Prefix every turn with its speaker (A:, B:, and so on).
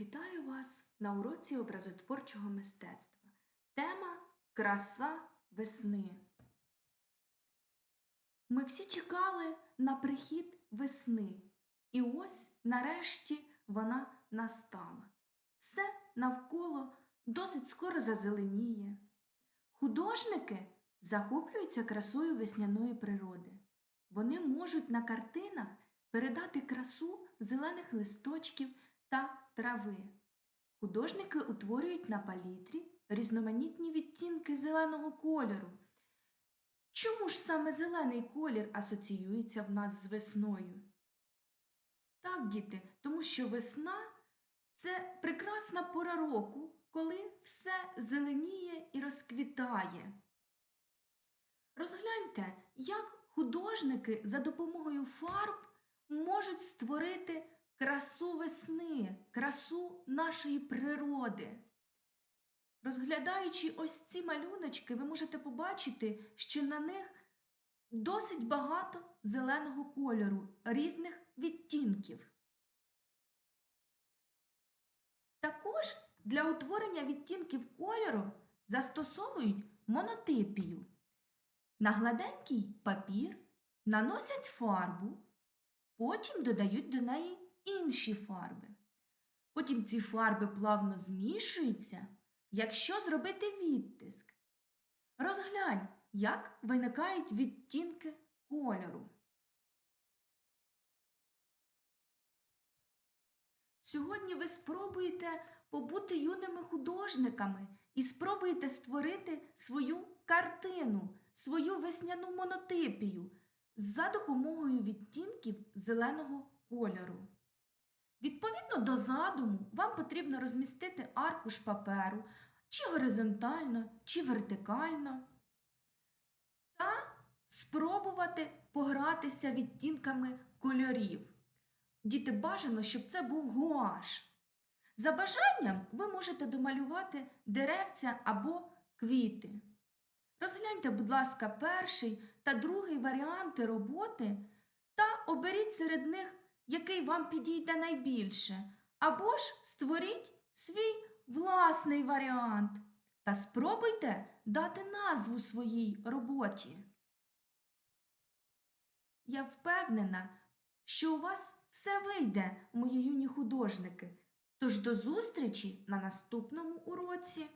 A: Вітаю вас на уроці образотворчого мистецтва. Тема Краса весни. Ми всі чекали на прихід весни, і ось нарешті вона настала. Все навколо досить скоро зазеленіє. Художники захоплюються красою весняної природи. Вони можуть на картинах передати красу зелених листочків та трави. Художники утворюють на палітрі різноманітні відтінки зеленого кольору. Чому ж саме зелений колір асоціюється в нас з весною? Так, діти, тому що весна це прекрасна пора року, коли все зеленіє і розквітає. Розгляньте, як художники за допомогою фарб можуть створити красу весни, красу нашої природи. Розглядаючи ось ці малюночки, ви можете побачити, що на них досить багато зеленого кольору, різних відтінків. Також для утворення відтінків кольору застосовують монотипію. На гладенький папір наносять фарбу, потім додають до неї інші фарби. Потім ці фарби плавно змішуються, якщо зробити відтиск. Розглянь, як виникають відтінки кольору. Сьогодні ви спробуєте побути юними художниками і спробуєте створити свою картину, свою весняну монотипію за допомогою відтінків зеленого кольору. Відповідно до задуму, вам потрібно розмістити аркуш паперу чи горизонтально, чи вертикально та спробувати погратися відтінками кольорів. Діти бажано, щоб це був гуаш. За бажанням ви можете домалювати деревця або квіти. Розгляньте, будь ласка, перший та другий варіанти роботи та оберіть серед них, який вам підійде найбільше, або ж створіть свій власний варіант та спробуйте дати назву своїй роботі. Я впевнена, що у вас все вийде, мої юні художники. Тож до зустрічі на наступному уроці.